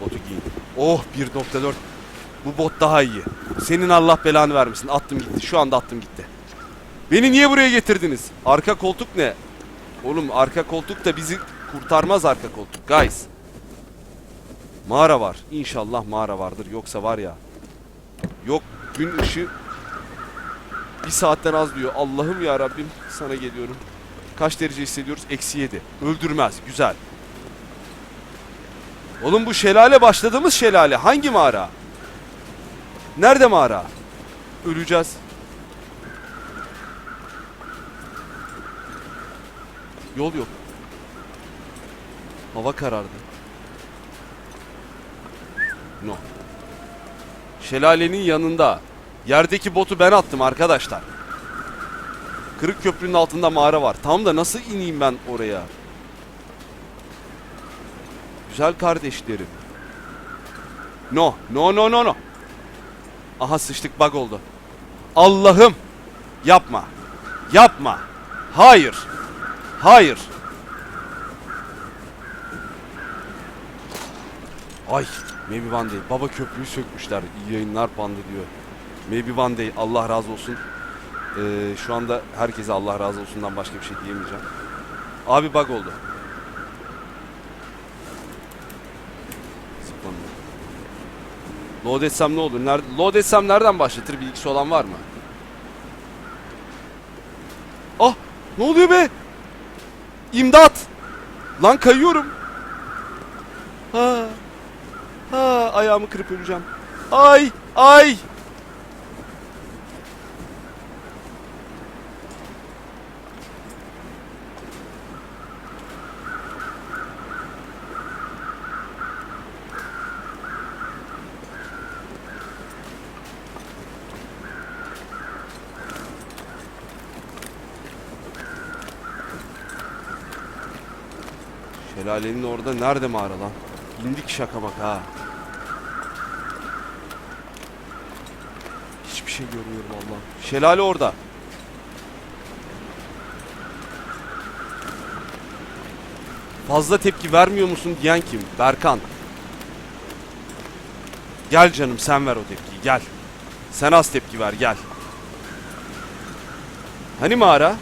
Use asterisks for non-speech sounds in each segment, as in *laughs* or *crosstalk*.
Botu giyin. Oh 1.4. Bu bot daha iyi. Senin Allah belanı vermesin. Attım gitti. Şu anda attım gitti. Beni niye buraya getirdiniz? Arka koltuk ne? Oğlum arka koltuk da bizi kurtarmaz arka koltuk. Guys. Mağara var. İnşallah mağara vardır. Yoksa var ya. Yok gün ışığı bir saatten az diyor. Allah'ım ya Rabbim sana geliyorum. Kaç derece hissediyoruz? Eksi 7. Öldürmez. Güzel. Oğlum bu şelale başladığımız şelale. Hangi mağara? Nerede mağara? Öleceğiz. Yol yok. Hava karardı. No. Şelalenin yanında. Yerdeki botu ben attım arkadaşlar. Kırık köprünün altında mağara var. Tam da nasıl ineyim ben oraya? Güzel kardeşlerim. No, no, no, no, no. Aha sıçtık bug oldu. Allah'ım. Yapma. Yapma. Hayır. Hayır. Ay. Maybe one day. Baba köprüyü sökmüşler. İyi yayınlar panda diyor. Maybe one day. Allah razı olsun. Ee, şu anda herkese Allah razı olsundan başka bir şey diyemeyeceğim. Abi bug oldu. Load etsem ne olur? Nerede, load etsem nereden başlatır? Bilgisi olan var mı? Ah! Ne oluyor be? İmdat! Lan kayıyorum. Ha. Ha, ayağımı kırıp öleceğim. Ay! Ay! Şelalenin orada nerede mağara lan? İndik şaka bak ha. Hiçbir şey görmüyorum Allah. Şelale orada. Fazla tepki vermiyor musun diyen kim? Berkan. Gel canım sen ver o tepkiyi gel. Sen az tepki ver gel. Hani mağara?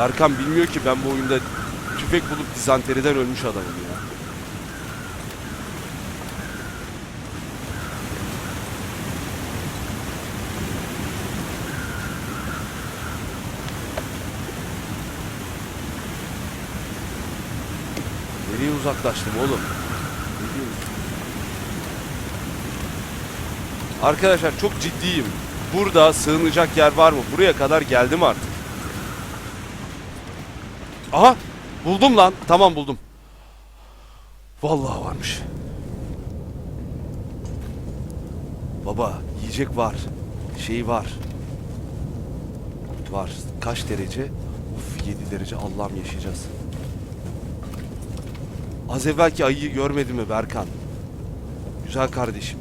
Berkan bilmiyor ki ben bu oyunda tüfek bulup dizanteriden ölmüş adamım ya. Nereye uzaklaştım oğlum? Arkadaşlar çok ciddiyim. Burada sığınacak yer var mı? Buraya kadar geldim artık. Aha buldum lan. Tamam buldum. Vallahi varmış. Baba yiyecek var. Şey var. Var. Kaç derece? Uf 7 derece Allah'ım yaşayacağız. Az evvelki ayıyı görmedin mi Berkan? Güzel kardeşim.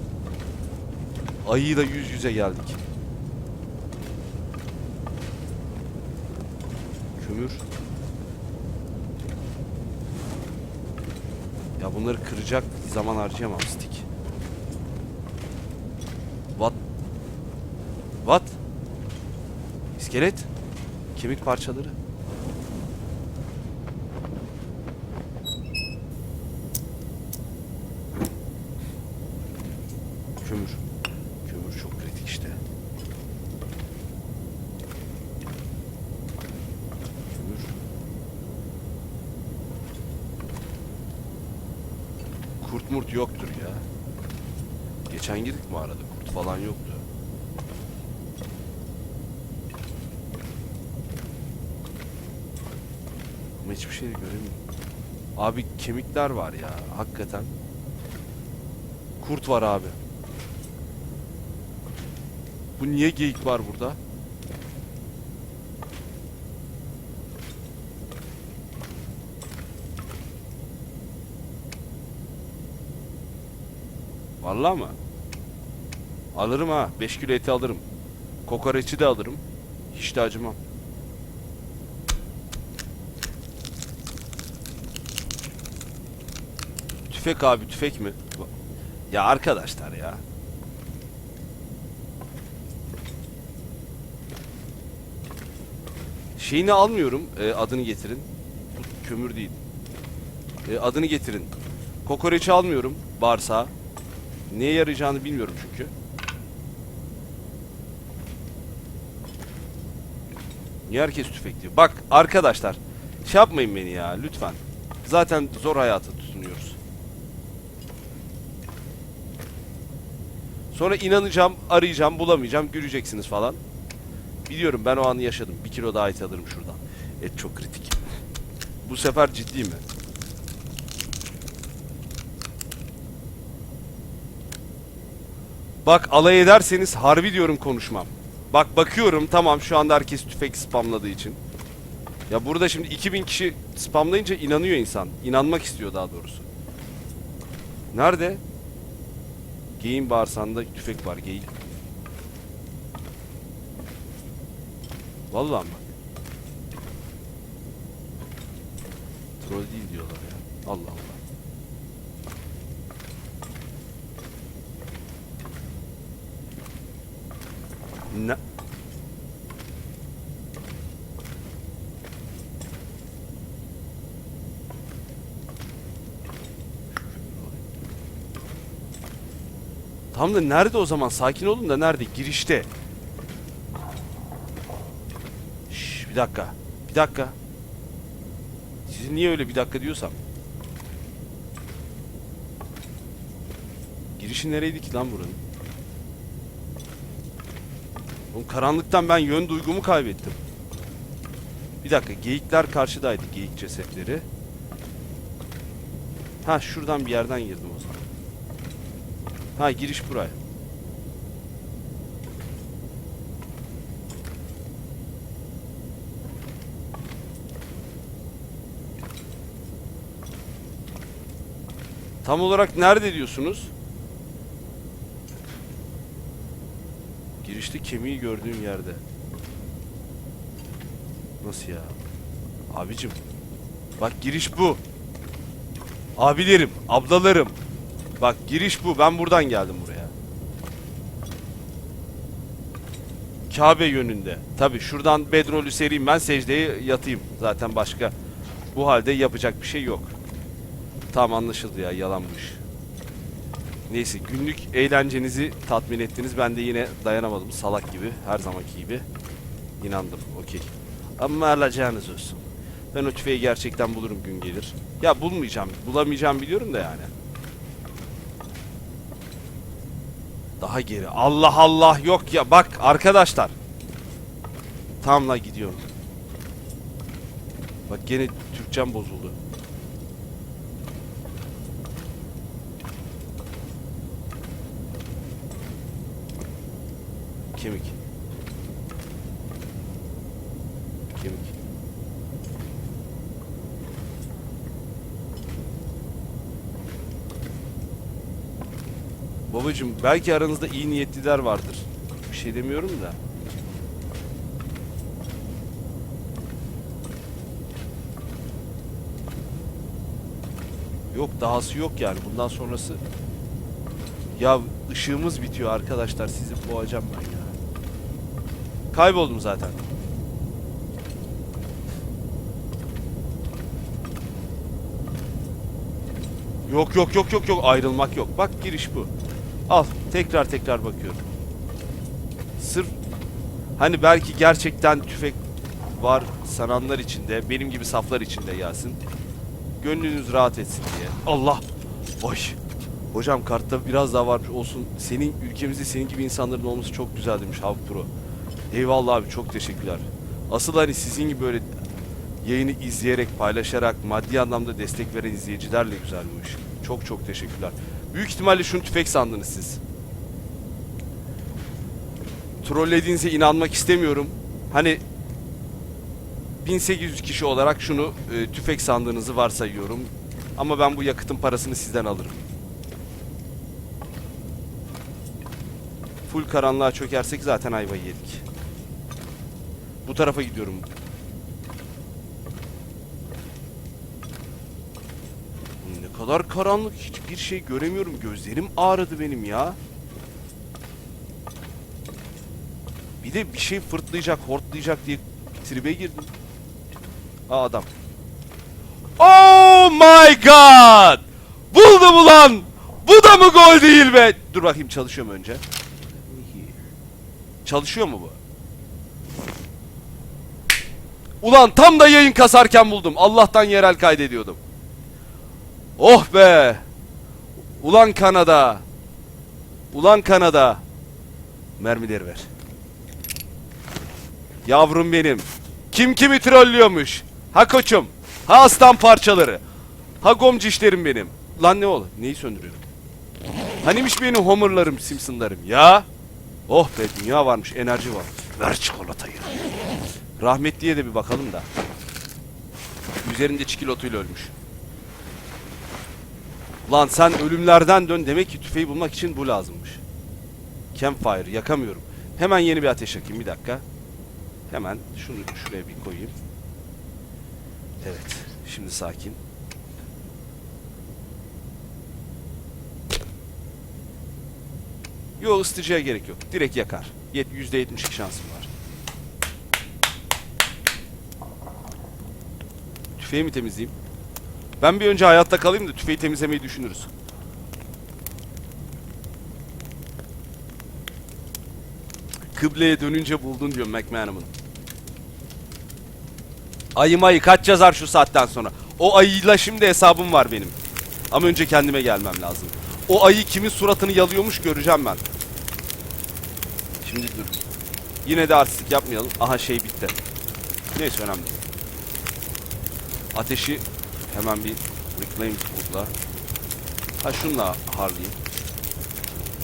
Ayıyla yüz yüze geldik. Kömür. Ya bunları kıracak zaman harcayamam stick. What? What? İskelet? Kemik parçaları? Kömür. Kömür çok kritik işte. Kömür. Kurt murt yoktur ya. Geçen girdik mağarada kurt falan yoktu. Ama hiçbir şey göremiyorum. Abi kemikler var ya hakikaten. Kurt var abi. Bu niye geyik var burada? Vallahi mı? Alırım ha. 5 kilo eti alırım. Kokoreçi de alırım. Hiç de acımam. Tüfek abi tüfek mi? Ya arkadaşlar ya. Şeyini almıyorum. E, adını getirin. Kömür değil. E, adını getirin. Kokoreçi almıyorum. Bağırsağı. Neye yarayacağını bilmiyorum çünkü. Niye herkes tüfek diyor? Bak arkadaşlar. Şey yapmayın beni ya lütfen. Zaten zor hayata tutunuyoruz. Sonra inanacağım, arayacağım, bulamayacağım, güleceksiniz falan. Biliyorum ben o anı yaşadım. Bir kilo daha et alırım şuradan. Et çok kritik. Bu sefer ciddi mi? Bak alay ederseniz harbi diyorum konuşmam. Bak bakıyorum tamam şu anda herkes tüfek spamladığı için. Ya burada şimdi 2000 kişi spamlayınca inanıyor insan. İnanmak istiyor daha doğrusu. Nerede? Geyin bağırsağında tüfek var geyik. Vallahi mı? Troll değil diyorlar ya. Allah Allah. Ne? Tam da nerede o zaman? Sakin olun da nerede? Girişte. Şş, bir dakika. Bir dakika. Sizin niye öyle bir dakika diyorsam? Girişi nereydi ki lan buranın? Oğlum karanlıktan ben yön duygumu kaybettim. Bir dakika geyikler karşıdaydı geyik cesetleri. Ha şuradan bir yerden girdim o zaman. Ha giriş buraya. Tam olarak nerede diyorsunuz? Girişte kemiği gördüğüm yerde. Nasıl ya? Abicim. Bak giriş bu. Abilerim, ablalarım. Bak giriş bu. Ben buradan geldim buraya. Kabe yönünde. Tabi şuradan bedrolü sereyim ben secdeye yatayım. Zaten başka bu halde yapacak bir şey yok. Tam anlaşıldı ya yalanmış. Neyse günlük eğlencenizi tatmin ettiniz. Ben de yine dayanamadım salak gibi her zamanki gibi. İnandım okey. Ama alacağınız olsun. Ben o tüfeği gerçekten bulurum gün gelir. Ya bulmayacağım. Bulamayacağım biliyorum da yani. Daha geri. Allah Allah yok ya. Bak arkadaşlar. Tamam la gidiyorum. Bak gene Türkçem bozuldu. Kemik. Kemik. Babacım belki aranızda iyi niyetliler vardır. Bir şey demiyorum da. Yok dahası yok yani bundan sonrası. Ya ışığımız bitiyor arkadaşlar sizi boğacağım ben ya. Kayboldum zaten. Yok yok yok yok yok ayrılmak yok. Bak giriş bu. Al tekrar tekrar bakıyorum. Sırf hani belki gerçekten tüfek var sananlar içinde benim gibi saflar içinde gelsin. Gönlünüz rahat etsin diye. Allah. Oy. Hocam kartta biraz daha varmış olsun. Senin ülkemizde senin gibi insanların olması çok güzel demiş Havk Pro. Eyvallah abi çok teşekkürler. Asıl hani sizin gibi böyle yayını izleyerek, paylaşarak, maddi anlamda destek veren izleyicilerle güzel bu iş. Çok çok teşekkürler. Büyük ihtimalle şunu tüfek sandınız siz. Trollediğinize inanmak istemiyorum. Hani 1800 kişi olarak şunu e, tüfek sandığınızı varsayıyorum. Ama ben bu yakıtın parasını sizden alırım. Full karanlığa çökersek zaten ayvayı yedik. Bu tarafa gidiyorum. Ne kadar karanlık hiçbir şey göremiyorum. Gözlerim ağrıdı benim ya. Bir de bir şey fırtlayacak, hortlayacak diye tribe girdim. Aa adam. Oh my god! Buldum ulan! Bu da mı gol değil be? Dur bakayım çalışıyor mu önce? Çalışıyor mu bu? Ulan tam da yayın kasarken buldum. Allah'tan yerel kaydediyordum. Oh be! Ulan Kanada! Ulan Kanada! Mermileri ver. Yavrum benim. Kim kimi trollüyormuş? Ha koçum. Ha aslan parçaları. Ha gomcişlerim benim. Lan ne ol? Neyi söndürüyorum? Hanimiş benim Homer'larım, Simpson'larım ya? Oh be dünya varmış, enerji var. Ver çikolatayı. Rahmetliye de bir bakalım da. Üzerinde çikolatayla ölmüş. Lan sen ölümlerden dön demek ki tüfeği bulmak için bu lazımmış. Campfire yakamıyorum. Hemen yeni bir ateş yakayım bir dakika. Hemen şunu şuraya bir koyayım. Evet. Şimdi sakin. Yo ısıtıcıya gerek yok. Direkt yakar. Yet- %72 şansım var. Tüfeği mi temizleyeyim? Ben bir önce hayatta kalayım da tüfeği temizlemeyi düşünürüz. Kıbleye dönünce buldun diyor McManaman. Ayı mayı kaç yazar şu saatten sonra? O ayıyla şimdi hesabım var benim. Ama önce kendime gelmem lazım. O ayı kimin suratını yalıyormuş göreceğim ben. Şimdi dur. Yine de artistik yapmayalım. Aha şey bitti. Neyse önemli. Ateşi hemen bir reclaim tool'la. Ha şunla harlayayım.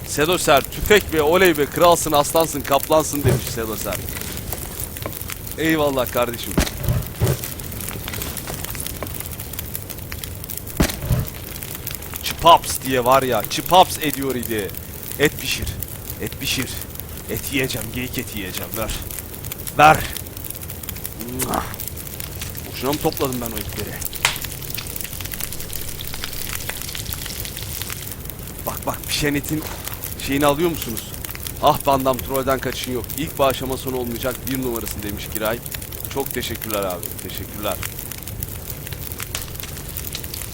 Sedoser tüfek ve oley be kralsın aslansın kaplansın demiş Sedoser. Eyvallah kardeşim. Çıpaps diye var ya çıpaps ediyor idi. Et pişir. Et pişir. Et yiyeceğim geyik eti yiyeceğim ver. Ver. Mwah. Boşuna mı topladım ben o etleri? Bak bak pişen etin şeyini alıyor musunuz? Ah bandam trollden kaçışın yok. İlk bağışlama sonu olmayacak bir numarasın demiş Giray. Çok teşekkürler abi. Teşekkürler.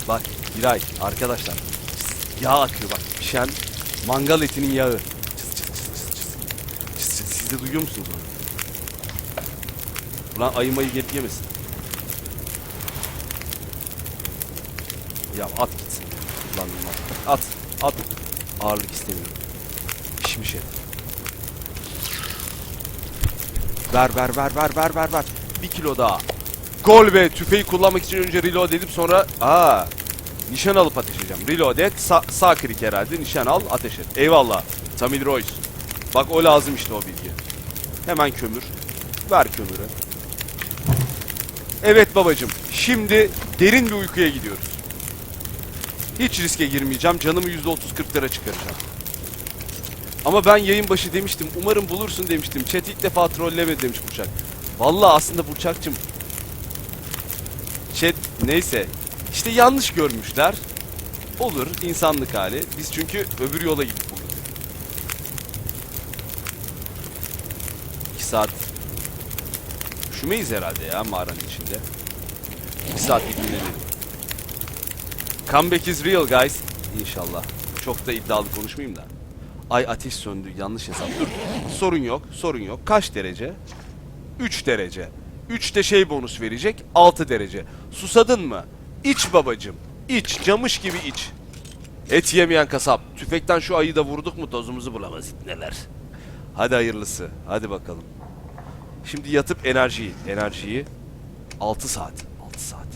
Bak Giray arkadaşlar. Yağ akıyor bak. Pişen mangal etinin yağı. Çıs çıs çıs çıs çıs. Çıs çıs. Siz de duyuyor musunuz onu? Ulan ayı mayı gelip yemesin. Ya at gitsin. Lan. At. At. Ağırlık istemiyorum. Pişmiş et. Ver ver ver ver ver ver ver. Bir kilo daha. Gol be. Tüfeği kullanmak için önce reload edip sonra... Aa. Nişan alıp ateş edeceğim. Reload et. Sa sağ klik herhalde. Nişan al. Ateş et. Eyvallah. Tamil Royce. Bak o lazım işte o bilgi. Hemen kömür. Ver kömürü. Evet babacım. Şimdi derin bir uykuya gidiyoruz. Hiç riske girmeyeceğim. Canımı %30-40'lara çıkaracağım. Ama ben yayın başı demiştim. Umarım bulursun demiştim. Chat ilk defa trollemedi demiş Burçak. Vallahi aslında Burçak'cım. Chat neyse. İşte yanlış görmüşler. Olur insanlık hali. Biz çünkü öbür yola gittik bugün. 2 saat Üşümeyiz herhalde ya mağaranın içinde. 2 saat dinlenelim. Comeback is real guys. İnşallah. Çok da iddialı konuşmayayım da. Ay ateş söndü. Yanlış hesap. Dur. *laughs* Sorun yok. Sorun yok. Kaç derece? 3 derece. 3 de şey bonus verecek. 6 derece. Susadın mı? İç babacım. İç. Camış gibi iç. Et yemeyen kasap. Tüfekten şu ayı da vurduk mu tozumuzu bulamaz neler. Hadi hayırlısı. Hadi bakalım. Şimdi yatıp enerjiyi, enerjiyi 6 saat, 6 saat.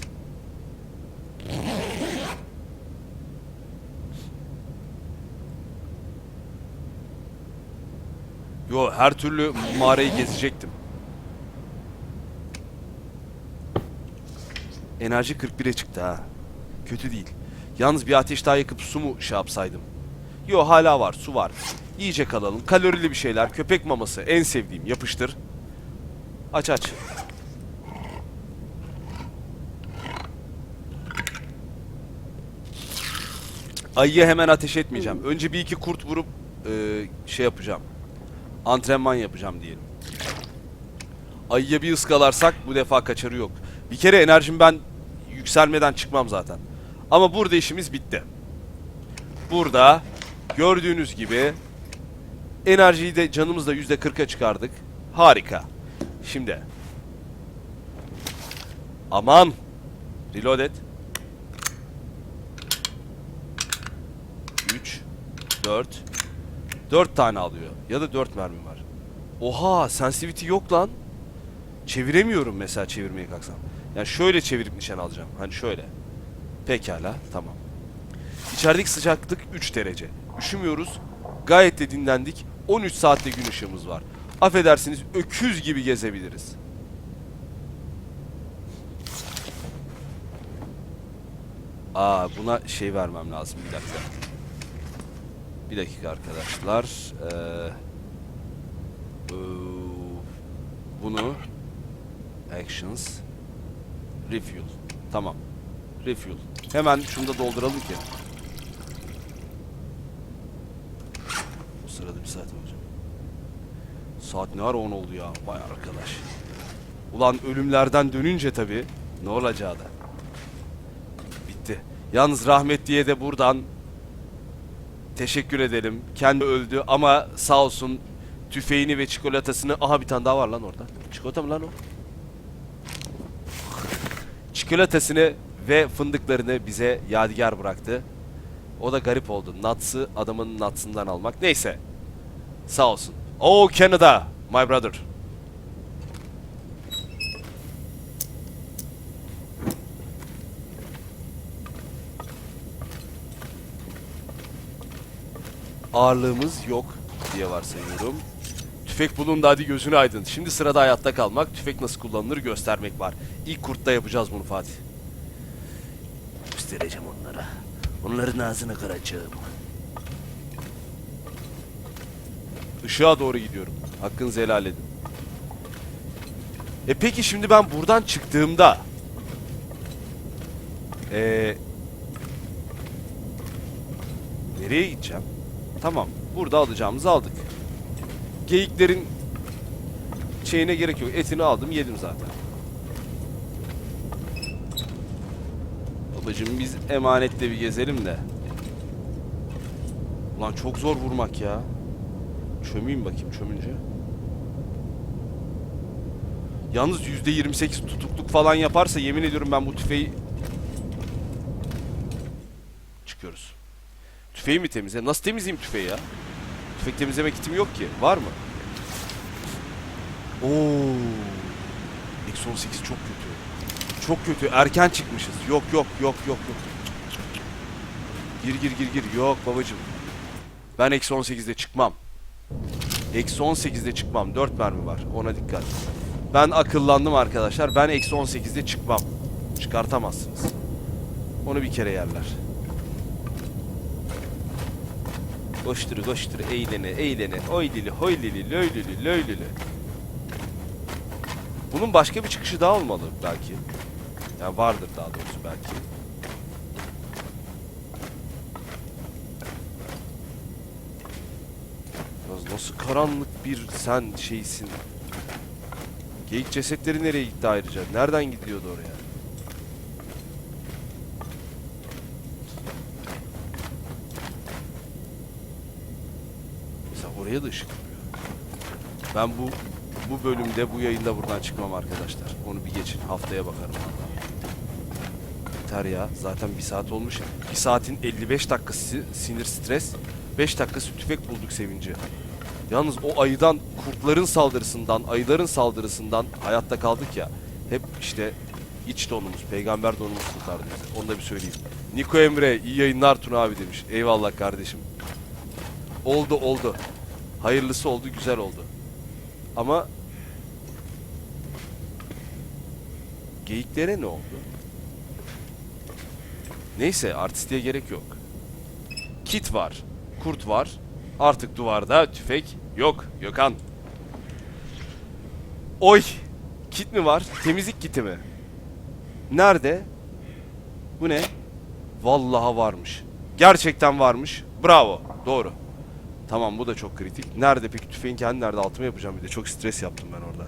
Yo her türlü mağarayı gezecektim. Enerji 41'e çıktı ha. Kötü değil. Yalnız bir ateş daha yakıp su mu şey yapsaydım? Yo hala var su var. Yiyecek alalım. Kalorili bir şeyler. Köpek maması en sevdiğim. Yapıştır. Aç aç. Ayıya hemen ateş etmeyeceğim. Önce bir iki kurt vurup e, şey yapacağım. Antrenman yapacağım diyelim. Ayıya bir ıskalarsak bu defa kaçarı yok. Bir kere enerjim ben yükselmeden çıkmam zaten. Ama burada işimiz bitti. Burada gördüğünüz gibi enerjiyi de canımızda yüzde 40'a çıkardık. Harika. Şimdi. Aman. Reload et. 3 4 4 tane alıyor. Ya da 4 mermi var. Oha sensitivity yok lan. Çeviremiyorum mesela çevirmeye kalksam. Yani şöyle çevirip nişan alacağım. Hani şöyle. Pekala tamam. İçerideki sıcaklık 3 derece. Üşümüyoruz. Gayet de dinlendik. 13 saatte gün ışığımız var. Affedersiniz öküz gibi gezebiliriz. Aa buna şey vermem lazım bir dakika. Bir dakika arkadaşlar. Ee, bunu actions refuel. Tamam. Refuel. Hemen şunu da dolduralım ki. O sırada bir saat olacak. Saat ne ara 10 oldu ya? Vay arkadaş. Ulan ölümlerden dönünce tabi ne olacağı da. Bitti. Yalnız rahmetliye de buradan teşekkür edelim. Kendi öldü ama sağ olsun tüfeğini ve çikolatasını... Aha bir tane daha var lan orada. Çikolata mı lan o? Çikolatasını ve fındıklarını bize yadigar bıraktı. O da garip oldu. Nuts'ı adamın nuts'ından almak. Neyse. Sağ olsun. Oh Canada, my brother. Ağırlığımız yok diye varsayıyorum. Tüfek bulundu hadi gözün aydın. Şimdi sırada hayatta kalmak, tüfek nasıl kullanılır göstermek var. İlk kurtta yapacağız bunu Fatih. Göstereceğim onlara. Onların ağzını kıracağım. Işığa doğru gidiyorum. Hakkınızı helal edin. E peki şimdi ben buradan çıktığımda ee, nereye gideceğim? Tamam. Burada alacağımızı aldık. Geyiklerin şeyine gerek yok. Etini aldım yedim zaten. Babacım biz emanette bir gezelim de. Ulan çok zor vurmak ya. Çömeyim bakayım çömünce. Yalnız %28 tutukluk falan yaparsa yemin ediyorum ben bu tüfeği... Tüfeği mi temizle? Nasıl temizleyeyim tüfeği ya? Tüfek temizleme kitim yok ki. Var mı? Oo. Eksi 18 çok kötü. Çok kötü. Erken çıkmışız. Yok yok yok yok yok. Gir gir gir gir. Yok babacım. Ben eksi 18'de çıkmam. Eksi 18'de çıkmam. 4 mermi var. Ona dikkat. Ben akıllandım arkadaşlar. Ben eksi 18'de çıkmam. Çıkartamazsınız. Onu bir kere yerler. Koştur koştur eğlene eğlene oylili hoylili löylülü löylülü. Bunun başka bir çıkışı daha olmalı belki. Yani vardır daha doğrusu belki. Yalnız nasıl karanlık bir sen şeysin. Geyik cesetleri nereye gitti ayrıca? Nereden gidiyordu oraya? Mesela oraya da ışık vuruyor. Ben bu bu bölümde bu yayında buradan çıkmam arkadaşlar. Onu bir geçin. Haftaya bakarım. Yeter ya. Zaten bir saat olmuş. Bir saatin 55 dakikası sinir stres. 5 dakikası tüfek bulduk sevinci. Yalnız o ayıdan, kurtların saldırısından, ayıların saldırısından hayatta kaldık ya. Hep işte iç donumuz, peygamber donumuz kurtardı bizi. Onu da bir söyleyeyim. Niko Emre, iyi yayınlar Tuna abi demiş. Eyvallah kardeşim. Oldu oldu. Hayırlısı oldu, güzel oldu. Ama geyiklere ne oldu? Neyse artistliğe gerek yok. Kit var. Kurt var. Artık duvarda tüfek yok. Gökhan. Oy. Kit mi var? Temizlik kiti mi? Nerede? Bu ne? Vallaha varmış. Gerçekten varmış. Bravo. Doğru. Tamam bu da çok kritik. Nerede peki tüfeğin kendi nerede? Altıma yapacağım bir de. Çok stres yaptım ben orada.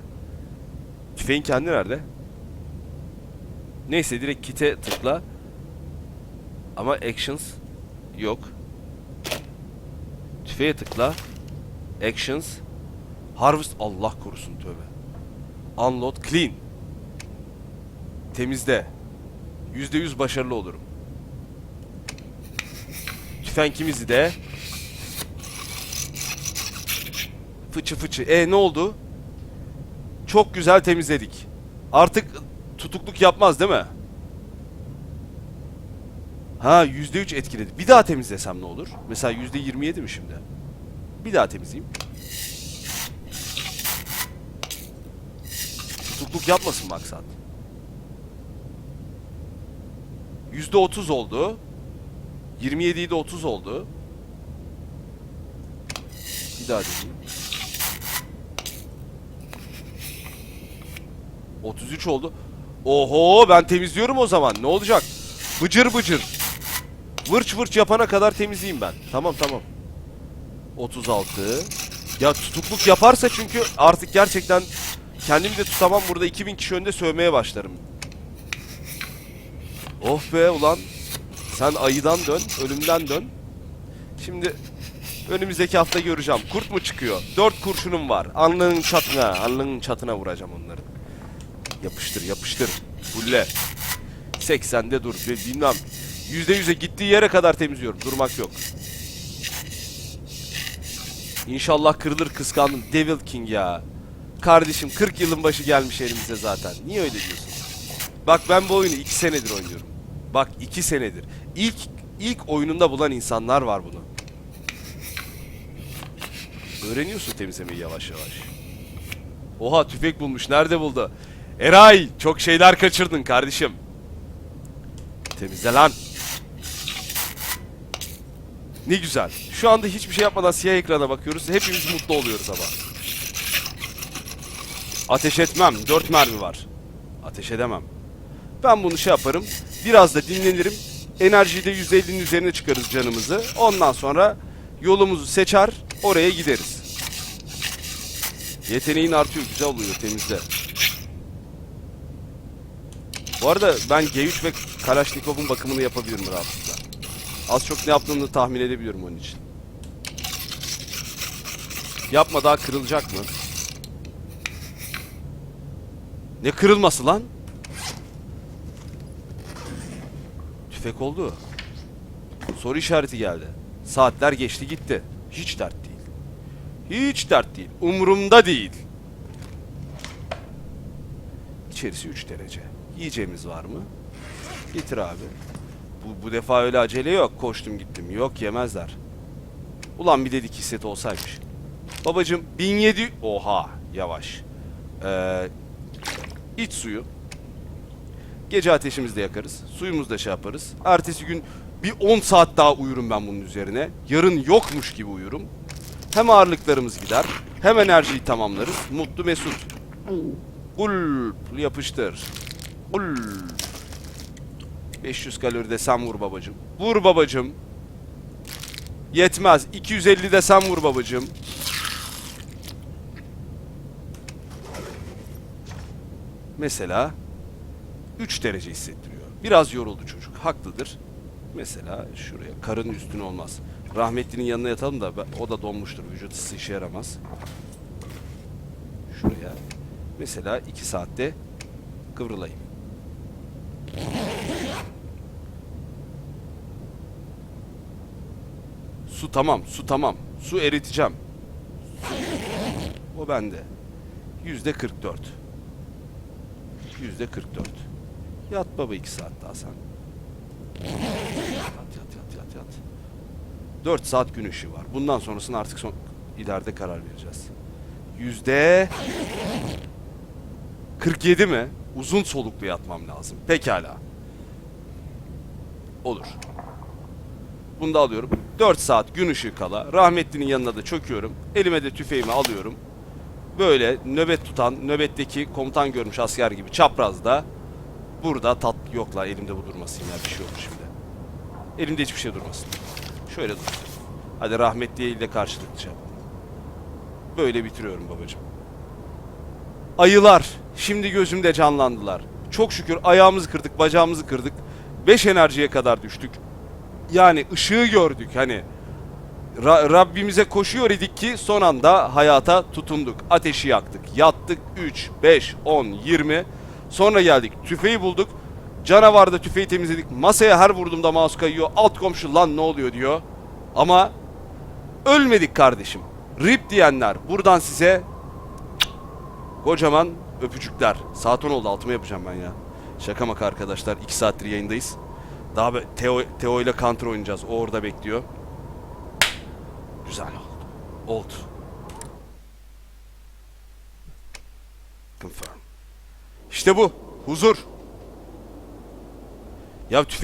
Tüfeğin kendi nerede? Neyse direkt kit'e tıkla. Ama actions yok. Tüfeğe tıkla. Actions. Harvest Allah korusun tövbe. Unload clean. Temizle. %100 başarılı olurum. Tüfenkimizi de fıçı fıçı. E ne oldu? Çok güzel temizledik. Artık tutukluk yapmaz değil mi? Ha %3 etkiledi. Bir daha temizlesem ne olur? Mesela %27 mi şimdi? Bir daha temizleyeyim. Tutukluk yapmasın maksat. %30 oldu. 27'yi de 30 oldu. Bir daha deneyeyim. 33 oldu. Oho ben temizliyorum o zaman. Ne olacak? Bıcır bıcır. Vırç vırç yapana kadar temizleyeyim ben. Tamam tamam. 36. Ya tutukluk yaparsa çünkü artık gerçekten kendimi de tutamam. Burada 2000 kişi önünde sövmeye başlarım. Oh be ulan. Sen ayıdan dön, ölümden dön. Şimdi önümüzdeki hafta göreceğim. Kurt mu çıkıyor? Dört kurşunum var. Alnının çatına, alnının çatına vuracağım onları. Yapıştır, yapıştır. Bulle. 80'de dur. Bilmem. %100'e gittiği yere kadar temizliyorum. Durmak yok. İnşallah kırılır kıskandım. Devil King ya. Kardeşim 40 yılın başı gelmiş elimize zaten. Niye öyle diyorsun? Bak ben bu oyunu 2 senedir oynuyorum. Bak 2 senedir. İlk ilk oyununda bulan insanlar var bunu. Öğreniyorsun temizlemeyi yavaş yavaş. Oha tüfek bulmuş. Nerede buldu? Eray çok şeyler kaçırdın kardeşim. Temizle lan. Ne güzel. Şu anda hiçbir şey yapmadan siyah ekrana bakıyoruz. Hepimiz mutlu oluyoruz ama. Ateş etmem. Dört mermi var. Ateş edemem. Ben bunu şey yaparım. Biraz da dinlenirim. Enerjiyi de %50'nin üzerine çıkarız canımızı. Ondan sonra yolumuzu seçer. Oraya gideriz. Yeteneğin artıyor. Güzel oluyor temizle. Bu arada ben G3 ve Kalashnikov'un bakımını yapabilirim rahatlıkla. Az çok ne yaptığını tahmin edebiliyorum onun için. Yapma daha kırılacak mı? Ne kırılması lan? Tüfek oldu. Soru işareti geldi. Saatler geçti gitti. Hiç dert değil. Hiç dert değil. Umurumda değil. İçerisi 3 derece. Yiyeceğimiz var mı? Getir abi. Bu, bu defa öyle acele yok. Koştum gittim. Yok yemezler. Ulan bir dedik hisset olsaymış. Babacım 1700... Oha yavaş. Ee, iç suyu. Gece ateşimizi de yakarız. Suyumuzu da şey yaparız. Ertesi gün bir 10 saat daha uyurum ben bunun üzerine. Yarın yokmuş gibi uyurum. Hem ağırlıklarımız gider. Hem enerjiyi tamamlarız. Mutlu mesut. Ul yapıştır. Ul. 500 kalori de sen vur babacım. Vur babacım. Yetmez. 250 de sen vur babacım. Mesela 3 derece hissettiriyor. Biraz yoruldu çocuk. Haklıdır. Mesela şuraya karın üstüne olmaz. Rahmetlinin yanına yatalım da o da donmuştur. Vücut ısı işe yaramaz. Şuraya. Mesela 2 saatte kıvrılayım. Su tamam, su tamam. Su eriteceğim. O bende. Yüzde 44. Yüzde 44. Yat baba iki saat daha sen. Yat yat yat yat yat. 4 saat gün ışığı var. Bundan sonrasını artık son ileride karar vereceğiz. Yüzde 47 mi? Uzun soluklu yatmam lazım. Pekala. Olur. Bunu da alıyorum. 4 saat gün ışığı kala rahmetlinin yanına da çöküyorum. Elime de tüfeğimi alıyorum. Böyle nöbet tutan, nöbetteki komutan görmüş asker gibi çaprazda. Burada tat yok la elimde bu durmasın ya bir şey olur şimdi. Elimde hiçbir şey durmasın. Şöyle dur. Hadi rahmetli ile karşılayacağım. Böyle bitiriyorum babacığım. Ayılar şimdi gözümde canlandılar. Çok şükür ayağımızı kırdık, bacağımızı kırdık. 5 enerjiye kadar düştük. Yani ışığı gördük hani. Ra- Rabbimize koşuyor idik ki son anda hayata tutunduk. Ateşi yaktık. Yattık 3, 5, 10, 20. Sonra geldik. Tüfeği bulduk. Canavarda tüfeği temizledik. Masaya her vurduğumda mouse kayıyor. Alt komşu lan ne oluyor diyor. Ama ölmedik kardeşim. Rip diyenler buradan size kocaman öpücükler. Saat 10 oldu altıma yapacağım ben ya. Şaka maka arkadaşlar 2 saattir yayındayız. Daha Teo, Teo ile counter oynayacağız. O orada bekliyor. Güzel oldu. Oldu. Confirm. İşte bu. Huzur. Ya tüfe